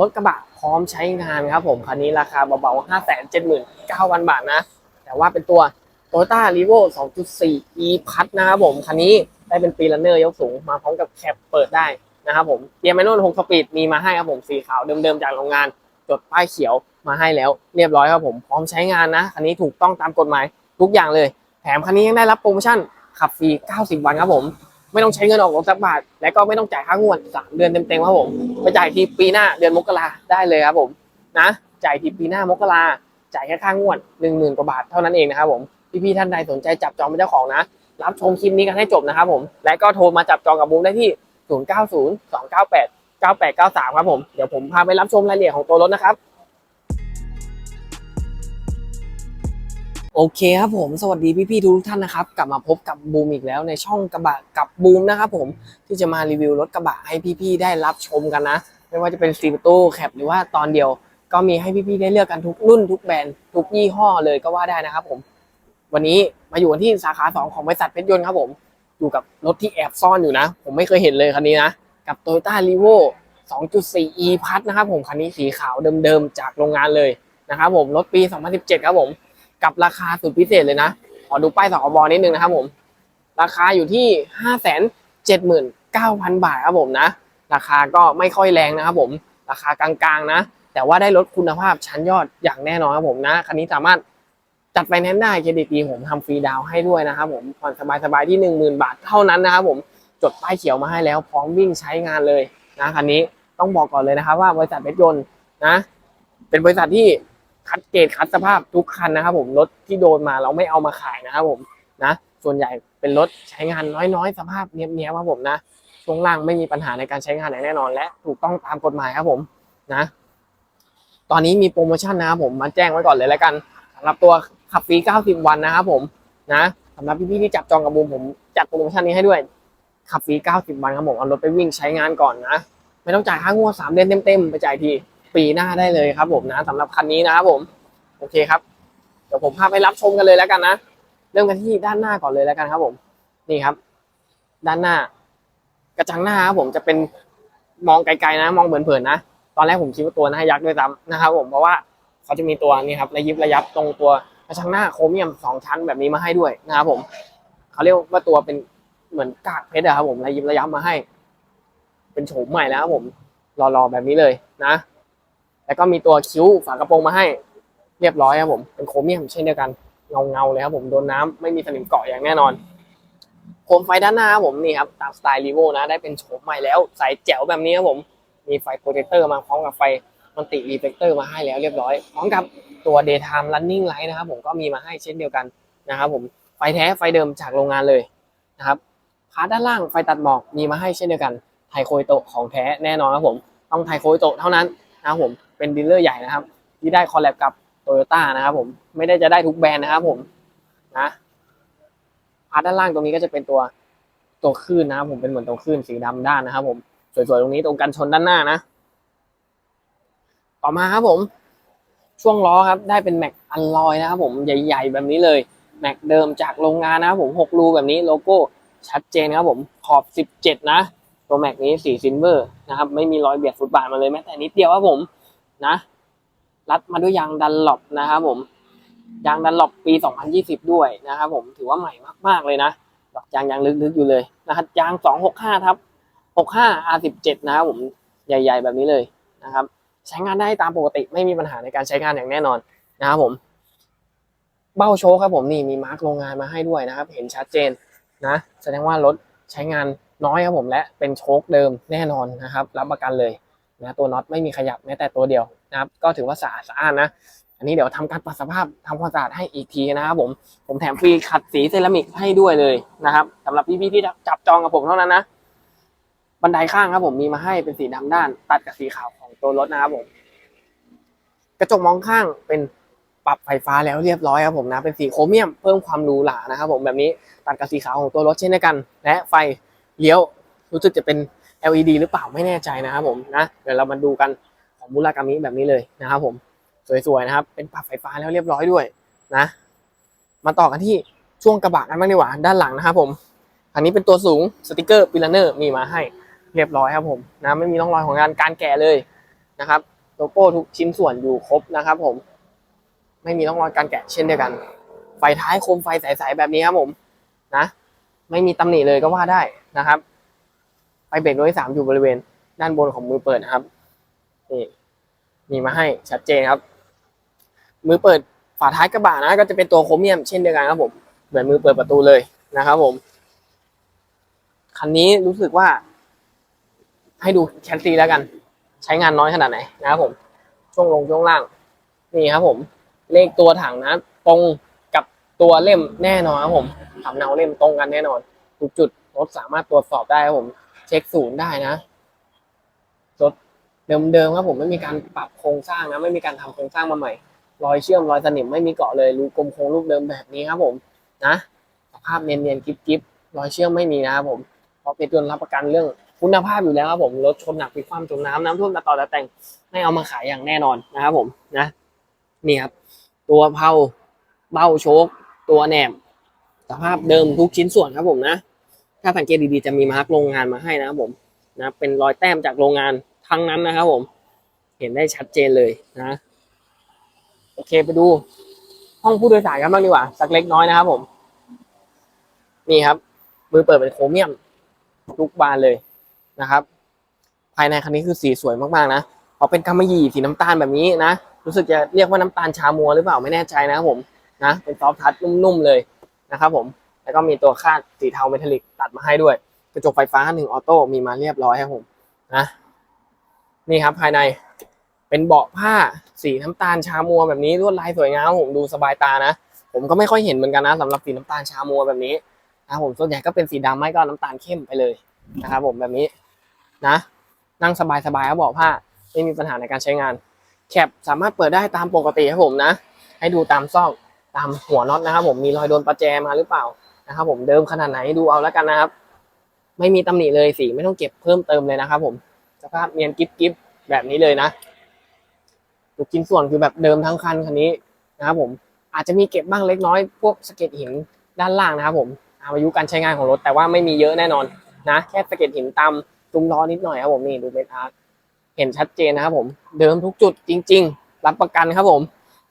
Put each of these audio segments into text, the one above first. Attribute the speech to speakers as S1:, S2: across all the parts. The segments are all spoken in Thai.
S1: รถกระบะพร้อมใช้งานครับผมคันนี้ราคาเบาๆ 5 7 9 0 0 0 บาทนะ แต่ว่าเป็นตัว Toyota r e v o 2.4 e พัดนะครับผมคันนี้ได้เป็นปีลันเนอร์ยกสูงมาพร้อมกับแคปเปิดได้นะครับผมเกียร์แมนนวล6สปีดมีมาให้ครับผมสีขาวเดิมๆจากโรงงาน จดป้ายเขียวมาให้แล้ว เรียบร้อยครับผมพร้อมใช้งานนะคันนี้ถูกต้องตามกฎหมายทุกอย่างเลย แถมคันนี้ยังได้รับโปรโมชั่นขับฟรี 90 วันครับผม ไม่ต้องใช้เงินออกรถสักบาท และก็ไม่ต้องจ่ายค่างวด3เดือนเต็มๆครับผมไปจ่ายทีปีหน้าเดือนมกราได้เลยครับผมนะจ่ายทีปีหน้ามกราจ่ายแค่ค่างวด1 0,000กว่าบาทเท่านั้นเองนะครับผมพี่ๆท่านใดสนใจจับจองเป็นเจ้าของนะ รับชมคลิปนี้กันให้จบนะครับผมและก็โทรมาจับจองกับบูมได้ที่ 090 298 9893 ครับผมเดี๋ยวผมพาไปรับชมรายละเอียดของตัวรถนะครับ โอเคครับผมสวัสดีพี่ๆทุกท่านนะครับ กลับมาพบกับบูมอีกแล้วในช่องกระบะกับบูมนะครับผมที่จะมารีวิวรถกระบะให้พี่ๆได้รับชมกันนะ ไม่ว่าจะเป็นซีประตูแคปหรือว่าตอนเดียว ก็มีให้พี่ๆได้เลือกกันทุกรุ่นทุกแบรนด์ทุกยี่ห้อเลยก็ว่าได้นะครับผม วันนี้มาอยู่กันที่สาขา 2 ของบริษัทเพชรยนต์ครับผม อยู่กับรถที่แอบซ่อนอยู่นะ ผมไม่เคยเห็นเลยคันนี้นะ กับ Toyota r e v o 2.4 e พัดนะครับผมคันนี้สีขาวเดิมๆจากโรงงานเลยนะครับผมรถปี 2017 ครับผม กับราคาสุดพิเศษเลยนะขอดูป้ายสองบนิดนึงนะครับผม ราคาอยู่ที่5 7 9 0 0 0บาทครับผมนะ ราคาก็ไม่ค่อยแรงนะครับผม ราคากลางๆนะ แต่ว่าได้รถคุณภาพชั้นยอดอย่างแน่นอนครับผมนะ คันนี้สามารถจัดไฟแนนซ์ได้เครดิตดีผมทำฟรีดาวให้ด้วยนะครับผมผ่อนสบายๆที่ 10,000 บาทเท่านั้นนะครับผมจดป้ายเขียวมาให้แล้วพร้อมวิ่งใช้งานเลยนะคันนี้ต้องบอกก่อนเลยนะครับว่าบริษัทเพชรยนต์นะ เป็นบริษัทที่ คัดเกรดคัดสภาพทุกคันนะครับ ผมรถที่โดนมาเราไม่เอามาขายนะครับผมนะส่วนใหญ่เป็นรถใช้งานน้อยๆ สภาพเนี้ยๆครับผมนะช่วงล่างไม่มีปัญหาในการใช้งานแน่นอน และถูกต้องตามกฎหมายครับผมนะ ตอนนี้มีโปรโมชั่นนะครับผมมาแจ้งไว้ก่อนเลยแล้วกันสำหรับตัวขับฟรี 90 วันนะครับผมนะสำหรับพี่ๆที่จับจองกับบูมผมจัดโปรโมชั่นนี้ให้ด้วยขับฟรี 90 วันครับผมเอารถไปวิ่งใช้งานก่อนนะ ไม่ต้องจ่ายค่างวด3เดือนเต็มๆไปจ่ายที ปีหน้าได้เลยครับ ผมนะสำหรับคันนี้นะครับผม โอเคครับ เดี๋ยวผมพาไปรับชมกันเลยแล้วกันนะ เริ่มกันที่ด้านหน้าก่อนเลยแล้วกันครับผม นี่ครับ ด้านหน้ากระจังหน้าครับผมจะเป็นมองไกลๆนะ มองเผินๆนะ ตอนแรกผมคิดว่าตัวหน้ายักษ์ด้วยซ้ำนะครับ ผมเพราะว่าเขาจะมีตัวนี้ครับระยิบระยับตรงตัวกระจังหน้าโครเมียมสองชั้นแบบนี้มาให้ด้วยนะครับผมเขาเรียกว่าตัวเป็นเหมือนกากเพชรอะครับผมระยิบระยับมาให้ เป็นโฉมใหม่แล้วครับผมรอๆแบบนี้เลยนะ แล้วก็มีตัวคิ้วฝากระโปรงมาให้เรียบร้อยครับผม เป็นโครเมียมเช่นเดียวกันเงาเงาๆเลยครับผมโดนน้ำไม่มีสนิมเกาะอย่างแน่นอนโคมไฟด้านหน้าครับผมนี่ครับตามสไตล์รีโวนะได้เป็นโฉมใหม่แล้วใส่แจ๋วแบบนี้ครับผมมีไฟโปรเจคเตอร์มาพร้อมกับไฟมันติรีเฟกเตอร์มาให้แล้วเรียบร้อยพร้อมกับตัว daytime running light นะครับผมก็มีมาให้เช่นเดียวกันนะครับผมไฟแท้ไฟเดิมจากโรงงานเลยนะครับพาร์ทด้านล่างไฟตัดหมอกมีมาให้เช่นเดียวกันไทโคยโตะของแท้แน่นอนครับผม ต้องไทโคยโตะเท่านั้น นะครับผมเป็นดีลเลอร์ใหญ่นะครับ ที่ได้คอลแลบกับโตโยต้านะครับผมไม่ได้จะได้ทุกแบรนด์นะครับผมนะพาร์ทด้านล่างตรงนี้ก็จะเป็นตัวตัวคลื่นนะครับผมเป็นเหมือนตัวคลื่นสีดำด้านนะครับผมสวยๆตรงนี้ตรงกันชนด้านหน้านะ ต่อมาครับผม ช่วงล้อครับ ได้เป็นแม็กอันลอยนะครับผมใหญ่ๆแบบนี้เลยแม็กเดิมจากโรงงานนะครับผมหกรูแบบนี้โลโก้ชัดเจนครับผมขอบ17นะ ตัวแม็กนี้สีซิลเวอร์นะครับ ไม่มีรอยเบียดฟุตบาทมาเลยแม้แต่นิดเดียวครับผมนะรัดมาด้วยยางดันหลบนะครับผมยางดันหลบปี 2020 ด้วยนะครับผมถือว่าใหม่มากๆเลยนะดอกยางยังลึกๆอยู่เลยนะครับยาง 265ทับ65 R17 นะครับผมใหญ่ ๆ แบบนี้เลยนะครับ ใช้งานได้ตามปกติไม่มีปัญหาในการใช้งานอย่างแน่นอนนะครับผม เบ้าโชคครับผมนี่มีมาร์กโรงงานมาให้ด้วยนะครับ เห็นชัดเจนนะ แสดงว่ารถใช้งาน น้อยครับผมและเป็นโชคเดิมแน่นอนนะครับ รับประกันเลยนะตัวน็อตไม่มีขยับแม้แต่ตัวเดียวนะครับ ก็ถือว่าสะอาดสะอานนะ อันนี้เดี๋ยวทำการปรับสภาพทำความสะอาดให้อีกทีนะครับผมผมแถมฟรีขัดสีเซรามิกให้ด้วยเลยนะครับสำหรับพี่ๆที่จับจองกับผมเท่านั้นนะบันไดข้างครับผมมีมาให้เป็นสีดำด้าน ตัดกับสีขาวของตัวรถนะครับผมกระจกมองข้างเป็นปรับไฟฟ้าแล้วเรียบร้อยครับผมนะเป็นสีโครเมียมเพิ่มความหรูหรานะครับผมแบบนี้ตัดกับสีขาวของตัวรถเช่นเดียวกัน และไฟ เลี้ยวรู้สึกจะเป็น LED หรือเปล่าไม่แน่ใจนะครับผมนะเดี๋ยวเรามาดูกันของบุรากามิแบบนี้เลยนะครับผมสวยๆนะครับ เป็นปรับไฟฟ้าแล้วเรียบร้อยด้วยนะ มาต่อกันที่ช่วงกระบะกันบ้างดีกว่าด้านหลังนะครับผมอันนี้เป็นตัวสูงสติกเกอร์ปิลเนอร์มีมาให้เรียบร้อยครับผมนะไม่มีร่องรอยของการการแก่เลยนะครับโลโก้ทุกชิ้นส่วนอยู่ครบนะครับ ผม ไม่มีร่องรอยการแกะเช่นเดียวกัน ไฟท้ายโคมไฟใสๆแบบนี้ครับผม นะ ไม่มีตำหนิเลยก็ว่าได้นะครับ ไฟเบรกรถที่สามอยู่บริเวณ ด้านบนของมือเปิดนะครับนี่มีมาให้ชัดเจนครับ มือเปิดฝาท้ายกระบะนะ ก็จะเป็นตัวโครเมียมเช่นเดียวกันครับผมเหมือนมือเปิดประตูเลยนะครับ ผมคันนี้รู้สึกว่า ให้ดูแคสซีแล้วกัน ใช้งานน้อยขนาดไหนนะครับผมช่วงลงช่วงล่าง นี่ครับผม เลขตัวถังนะ ตรง ตัวเล่มแน่นอนครับผมสำเนาเล่มตรงกันแน่นอน ทุกจุดรถสามารถตรวจสอบได้ครับผม เช็คศูนย์ได้นะรถเดิมๆครับผมไม่มีการปรับโครงสร้างนะไม่มีการทำโครงสร้างมาใหม่ รอยเชื่อมรอยสนิมไม่มีเกาะเลยรูกลมโค้งรูปเดิมแบบนี้ครับผมนะสภาพเนียนๆกิ๊บๆรอยเชื่อมไม่มีนะครับผมเพราะเป็นตัวรับประกันเรื่องคุณภาพอยู่แล้วครับผมรถชนหนักมีความจมน้ำน้ำท่วมตะต่อตะแต่งไม่เอามาขายอย่างแน่นอนนะครับผมนะนี่ครับ ตัวเพาเบ้าโชค ตัวแหนบสภาพเดิมทุกชิ้นส่วนครับผมนะ ถ้าสังเกตดีๆจะมีมาร์กโรงงานมาให้นะครับผมนะเป็นรอยแต้มจากโรงงานทั้งนั้นนะครับผม เห็นได้ชัดเจนเลยนะโอเคไปดู ห้องผู้โดยสารกันบ้างดีกว่า สักเล็กน้อยนะครับผม นี่ครับ มือเปิดเป็นโครเมียมทุกบานเลยนะครับ ภายในคันนี้คือสีสวยมากๆนะเพราะเป็นกำมะหยี่สีน้ำตาลแบบนี้นะรู้สึกจะเรียกว่าน้ำตาลชามัวหรือเปล่าไม่แน่ใจนะครับผม นะเป็นซอฟทัชนุ่มๆเลยนะครับผมแล้วก็มีตัวคาดสีเทาเมทัลลิกตัดมาให้ด้วย กระจกไฟฟ้าหนึ่งออโต้มีมาเรียบร้อยครับผมนะนี่ครับภายในเป็นเบาะผ้าสีน้ำตาลชามัวแบบนี้ลวดลายสวยงามผมดูสบายตานะ ผมก็ไม่ค่อยเห็นเหมือนกันนะสำหรับสีน้ำตาลชามัวแบบนี้นะผมส่วนใหญ่ก็เป็นสีดำไม่ก็น้ำตาลเข้มไปเลยนะครับผมแบบนี้นะ นั่งสบายๆครับเบาะผ้าไม่มีปัญหาในการใช้งานแคปสามารถเปิดได้ตามปกติครับผมนะ ให้ดูตามซอก ตามหัวน็อตนะครับ ผมมีรอยโดนประแจมาหรือเปล่านะครับ ผมเดิมขนาดไหนดูเอาแล้วกันนะครับ ไม่มีตำหนิเลยสีไม่ต้องเก็บเพิ่มเติมเลยนะครับ ผมสภาพเนียนกิ๊บกิ๊บแบบนี้เลยนะทุกชิ้นส่วนคือแบบเดิมทั้งคันคันนี้นะครับ ผมอาจจะมีเก็บบ้างเล็กน้อย พวกสะเก็ดหินด้านล่างนะครับ ผมตามอายุการใช้งานของรถ แต่ว่าไม่มีเยอะแน่นอนนะ แค่สะเก็ดหินตามตุ้มล้อนิดหน่อยครับผมนี่ดูเมทอาร์ตเห็นชัดเจนนะครับผม เดิมทุกจุดจริง ๆ รับประกันครับผม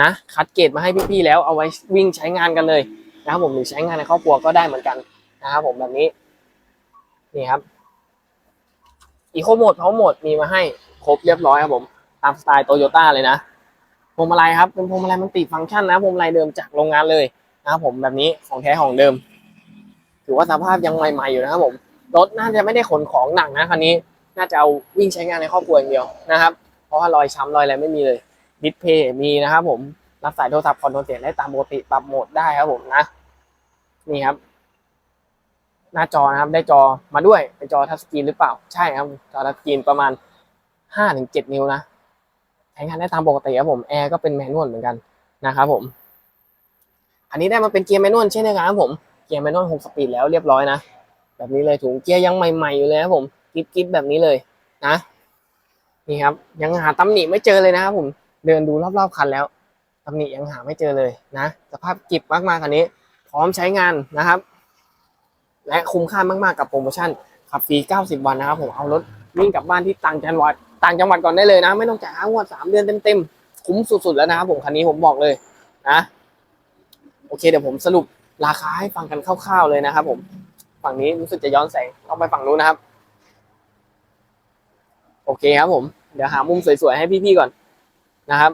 S1: นะคัดเกรดมาให้พี่ๆแล้วเอาไว้วิ่งใช้งานกันเลยนะครับผมหรือใช้งานในครอบครัวก็ได้เหมือนกันนะครับผมแบบนี้นี่ครับอีโคโหมดเขาโหมดมีมาให้ครบเรียบร้อยครับผมตามสไตล์โตโยต้าเลยนะพวงมาลัยครับเป็นพวงมาลัยมันติฟังก์ชันนะพวงมาลัยเดิมจากโรงงานเลยนะครับผมแบบนี้ของแท้ของเดิม ถือว่าสภาพยังใหม่ๆอยู่นะครับผมรถน่าจะไม่ได้ขนของหนักนะคันนี้ น่าจะเอาวิ่งใช้งานในครอบครัวอย่างเดียวนะครับ เพราะว่ารอยช้ำรอยอะไรไม่มีเลย ดิสเพย์มีนะครับผมรับสายโทรศัพท์คอนโทรลเสียงได้ตามปกติปรับโหมดได้ครับผมนะ นี่ครับ หน้าจอนะครับ ได้จอมาด้วยเป็นจอทัชสกรีนหรือเปล่า ใช่ครับ จอทัชสกรีนประมาณห้าถึงเจ็ดนิ้วนะใช้งานได้ตามปกติครับผมแอร์ก็เป็นแมนนวลเหมือนกันนะครับผม อันนี้ได้มาเป็นเกียร์แมนนวลเช่นเดียวกันครับผมเกียร์แมนนวลหกสปีดแล้วเรียบร้อยนะแบบนี้เลยถุงเกียร์ยังใหม่ๆอยู่เลยครับผมกิ๊บกิ๊บแบบนี้เลยนะนี่ครับ ยังหาตำหนิไม่เจอเลยนะครับผม เดินดูรอบๆคันแล้วตำหนิยังหาไม่เจอเลยนะ สภาพกิบมากๆคันนี้ พร้อมใช้งานนะครับ และคุ้มค่ามากๆกับโปรโมชั่นขับฟรี 90 วันนะครับ ผมเอารถวิ่งกลับบ้านที่ต่างจังหวัดต่างจังหวัดก่อนได้เลยนะ ไม่ต้องจ่ายค่างวด3เดือนเต็มๆ คุ้มสุดๆแล้วนะครับผมคันนี้ผมบอกเลยนะโอเคเดี๋ยวผมสรุปราคาให้ฟังกันคร่าวๆเลยนะครับผมฝั่งนี้รู้สึกจะย้อนแสงต้องไปฝั่งนู้นนะครับ โอเคครับผม เดี๋ยวหามุมสวยๆให้พี่ๆก่อน นะครับ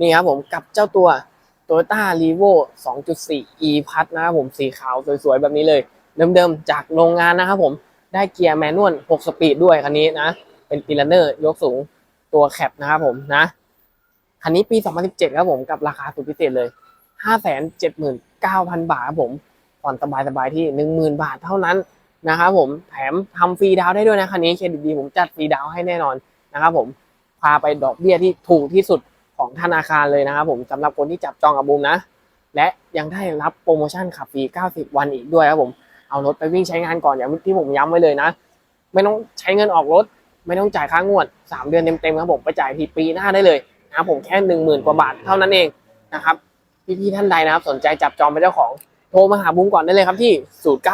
S1: นี่ครับผมกับเจ้าตัว Toyota r e v o 2.4 e p a s นะครับผมสีขาวสวยๆ แบบนี้เลย เดิมๆ จากโรงงานนะครับผมได้เกียร์แมนนวล 6 สปีดด้วยคันนี้นะ เป็นปีลันเนอร์ยกสูงตัวแคปนะครับผมนะ คันนี้ปี 2017 ครับผมกับราคาสุดพิเศษเลย 579,000 บาทครับผมผ่อนสบายๆ ที่ 10,000 บาทเท่านั้น นะครับผมแถมทำฟรีดาวได้ด้วยนะคันนี้เครดิตดีผมจัดฟรีดาวให้แน่นอนนะครับผมพาไปดอกเบี้ยที่ถูกที่สุดของธนาคารเลยนะครับผมสำหรับคนที่จับจองกับบูมนะ และยังได้รับโปรโมชั่นขับฟรี 90 วันอีกด้วยครับผมเอารถไปวิ่งใช้งานก่อนอย่างที่ผมย้ำไว้เลยนะ ไม่ต้องใช้เงินออกรถ ไม่ต้องจ่ายค่างวด 3 เดือนเต็มๆครับผมไปจ่ายทีปีหน้าได้เลยนะครับผมแค่ 10,000 กว่าบาทเท่านั้นเองนะครับพี่ๆท่านใดนะครับสนใจจับจองเป็นเจ้าของโทรมาหาบูมก่อนได้เลยครับที่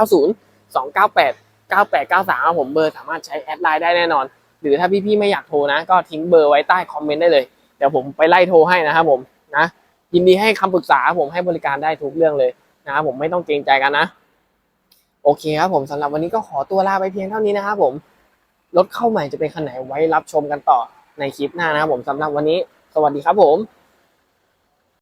S1: 090 298 9893ครับผมเบอร์สามารถใช้แอดไลน์ได้แน่นอน หรือถ้าพี่ๆไม่อยากโทรนะ ก็ทิ้งเบอร์ไว้ใต้คอมเมนต์ได้เลย เดี๋ยวผมไปไล่โทรให้นะครับผมนะยินดีให้คำปรึกษาผมให้บริการได้ทุกเรื่องเลยนะครับผมไม่ต้องเกรงใจกันนะโอเคครับผมสำหรับวันนี้ก็ขอตัวลาไปเพียงเท่านี้นะครับผมรถเข้าใหม่จะเป็นคันไหนไว้รับชมกันต่อในคลิปหน้านะครับผมสำหรับวันนี้ สวัสดีครับผม